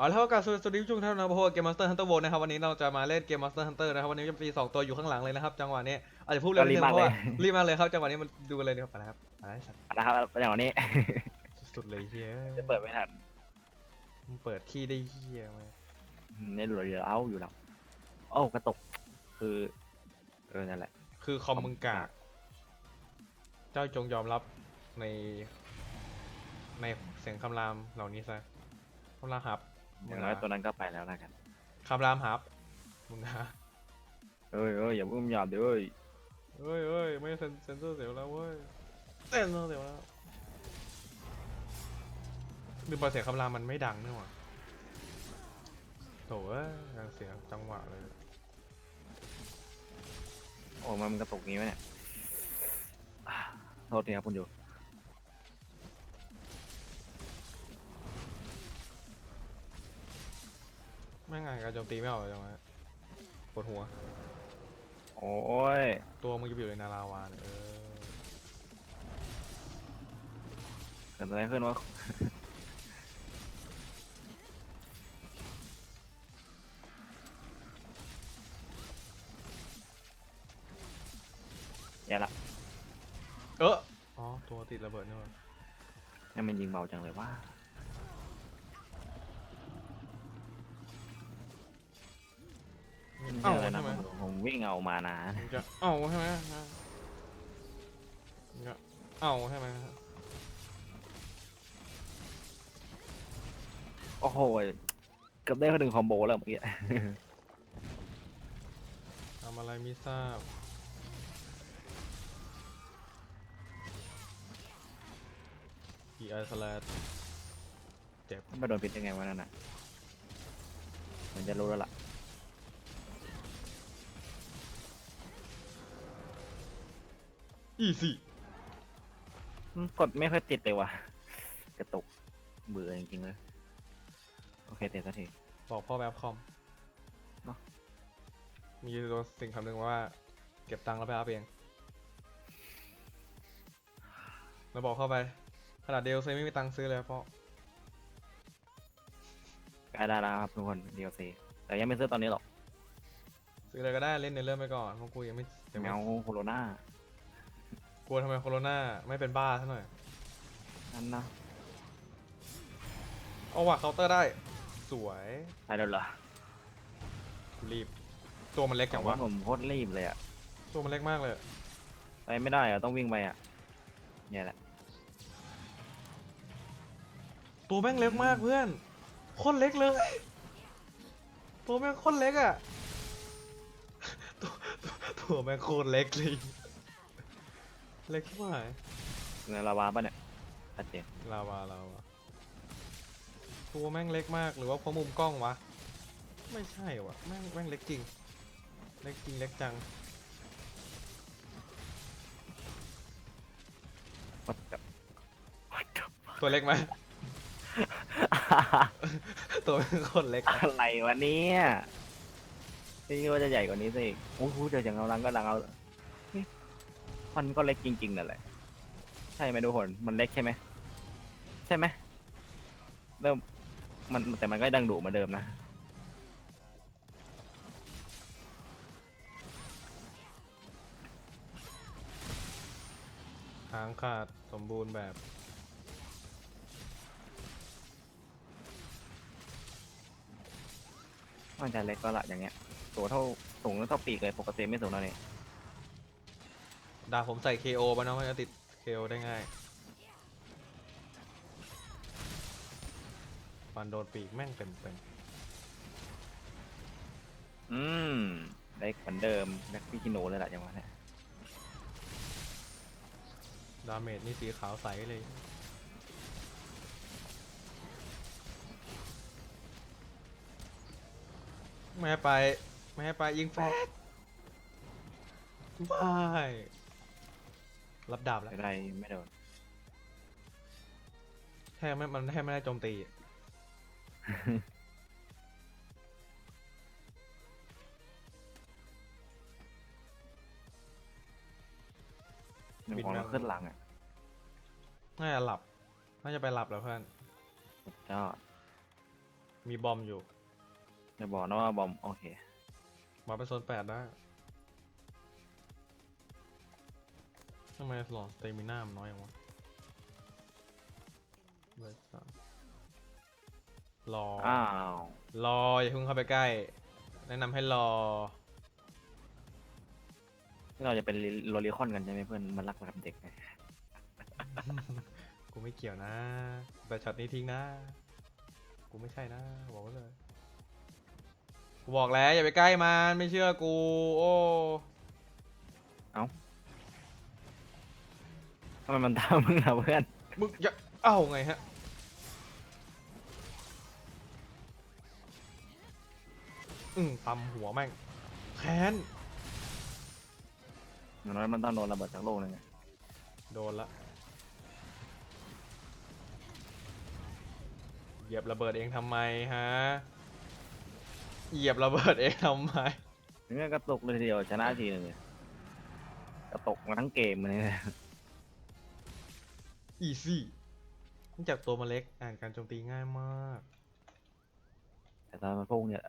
เอาละครับกับสวัสดีผู้ชมท่านนะครับพวกเกมมาสเตอร์ฮันเตอร์โวนะครับวันนี้เราจะมาเล่นเกมมาสเตอร์ฮันเตอร์นะครับวันนี้จะมีสองตัวอยู่ข้างหลังเลยนะครับจังหวะนี้อาจจะพูดเร็วนิดนึงเพราะว่ารีบมากเลยครับจังหวะนี้มันดูกันเลยดีกว่าไปนะครับไปสัตว์นะครับอย่างวันนี้สุดๆเลยเฮียจะเปิดไม่ทันมึงเปิดที่ได้เฮียไหมเนี่ยเหลือเยอะเอาอยู่แล้วโอ้ากระตกคือเออนั่นแหละ คือคอมมึงกาก เจ้าจงยอมรับใน ในเสียงคำรามเหล่านี้ซะคำรามฮับ อย่างน้อยตัวนั้นก็ไปแล้วนะกันคำรามฮับมึงนะเอ้ยเอ้ยอย่าอุ้มหยาบเดี๋ยวเอ้ยเอ้ยเอ้ยไม่เซ็นเซ็นเซอร์เสียวแล้วเว้ยเซ็นเซอร์เสียวแล้วดูพอเสียงคำรามมันไม่ดังนี่หว่าโถ่เอ้ยยังเสียงจังหวะเลยโอ้มันกระตกงี้ไหมเนี่ยอ่าโทษทีครับคุณอยู่ แม่งไงการโจมตีไม่ออกเลยจังวะปวดหัว โอ้ยตัวมึงจะไปอยู่ในนาราวาเนี่ยเออเกิดอะไรขึ้นวะแย่ละเอออ๋อตัวติดระเบิดนี่หว่าให้มันยิงเบาจังเลยว่า เอ้าอะไรนะใช่ไหมผมผมวิ่งเอามานะมึงจะเอ้าใช่ไหมมึงจะเอ้าใช่ไหมโอ้โหเกือบได้คนหนึ่งคอมโบแล้วเมื่อกี้ ทำอะไรไม่ทราบอีไอสแลดเจ็บมาโดนพิษยังไงวะนั่นน่ะเหมันจะรู้แล้วล่ะ อีสี่อืมกดไม่ค่อยติดเลยว่ะ กระตุกเบื่อจริงๆเลย โอเคเต็มสักที บอกพ่อแบบคอมเนอะ มีตัวสิ่งคำหนึ่งว่า เก็บตังค์แล้วไปอัพเองแล้วบอกเข้าไป ขนาดเดลเซไม่มีตังค์ซื้อเลยพ่อใกล้ได้แล้วครับทุกคน DLC แต่ยังไม่ซื้อตอนนี้หรอกซื้อเลยก็ได้เล่นในเรื่องไปก่อนเพราะกูยังไม่ยังแมไม่วโคโรนาก ลัวทำไมโคโรนาไม่เป็นบ้าซะหน่อย นั่นนะเอาว่ะเคาน์เตอร์ได้ สวยไปแล้วเหรอรีบ ตัวมันเล็กแต่อย่างว่าว่าผมโคตรรีบเลยอะตัวมันเล็กมากเลยไปไม่ได้อะต้องวิ่งไปอะเนี่ยแหละตัวแม่งเล็กมากเพื่อนโคตรเล็กเลย ตัวแม่งโคตรเล็กอะตัวตัวตัวแม่งโคตรเล็กเลย เล็กมากในลาวาปะเนี่ยชัดเจนลาวาลาวาตัวแม่งเล็กมากหรือว่าเพราะมุมกล้องวะ ไม่ใช่วะแม่งแม่งเล็กจริง เล็กจริงเล็กจังวัดกับวัดกับตัวเล็กไหม ตัวแม่งโคตรเล็กอะอะไรวะเนี่ยนี่ว่าจะใหญ่กว่านี้สิโอ้โหเดี๋ยวอย่างเราลังก็ลังเอาเฮ้ย มันก็เล็กจริงๆนั่นแหละ ใช่ไหมทุกคนมันเล็กใช่ไหมใช่ไหมเริ่มมันแต่มันก็ดังดุเหมือนเดิมนะหางขาดสมบูรณ์แบบ มันจะเล็กก็ละอย่างเงี้ยตัวเท่าสูงเท่าปีกเลยปกติไม่สูงเท่านี้ ดาบผมใส่ KO ไปเนาะมันจะติด KO ได้ง่ายฟันโดนปีกแม่งเต็มเต็มอืมเล็กเหมือนเดิมแบ็คพี่คิโนเลยแหละอย่างว่าเนี่ยดาเมจนี่สีขาวใสเลย ไม่ให้ไป ไม่ให้ไปยิงแฟกไม่ รับดาบแล้วไม่ได้ไม่โดนแทบไม่มันแทบไม่ได้โจมตีอะหนึ่งของเราขึ้นหลังอะน่าจะหลับ น่าจะไปหลับแล้วเพื่อน สุดยอดมีบอมอยู่ จะบอกนะว่าบอม โอเค มาเป็นโซนแปดได้ ทำไมหลอดสเตมิน่ามันน้อยอย่างวะเบอร์สามรออ้าว รออย่าเพิ่งเข้าไปใกล้ แนะนำให้รอที่เราจะเป็นโรลิคอนกันใช่ไหมเพื่อนมันรักกับเด็กไงกูไม่เกี่ยวนะ แต่ช็อตนี้ทิ้งนะ กูไม่ใช่นะ บอกไว้เลย กูบอกแล้วอย่าไปใกล้มันไม่เชื่อกู โอ้ ไมมันตามมึงอะเพื่อนมึงอย่าเอ้าไงฮะ อืมตำหัวแม่ง แค้น อย่างน้อยมันต้องโดนระเบิดจากโลกนึงอะโดนละ เหยียบระเบิดเองทำไมฮะ เหยียบระเบิดเองทำไม ถึงก็กระตุกเลยทีเดียวชนะทีนึงเลยกระตุกมาทั้งเกมเลยนะ อีซี่เนื่องจากตัวมันเล็กอ่านการโจมตีง่ายมาก แต่ตอนมันพุ่งเนี่ย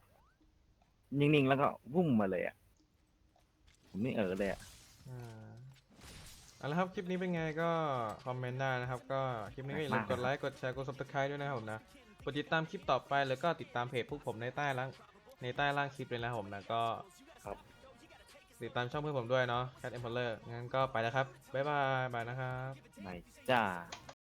นิ่งๆแล้วก็วุ่มมาเลยอะ ผมนี่เออเลยอะอ่าเอาละครับ คลิปนี้เป็นไงก็คอมเมนต์ได้นะครับ ก็คลิปนี้ก็อย่าลืมกดไลค์กดแชร์กด subscribe ด้วยนะครับผมนะกดติดตามคลิปต่อไปแล้วก็ติดตามเพจพวกผมในใต้ล่างในใต้ล่างคลิปเลยนะครับผมนะก็ครับ ติดตามช่องเพื่อนผมด้วยเนาะ Cat Emperor งั้นก็ไปแล้วครับ บ๊ายบายบายนะครับ ไหนจ้า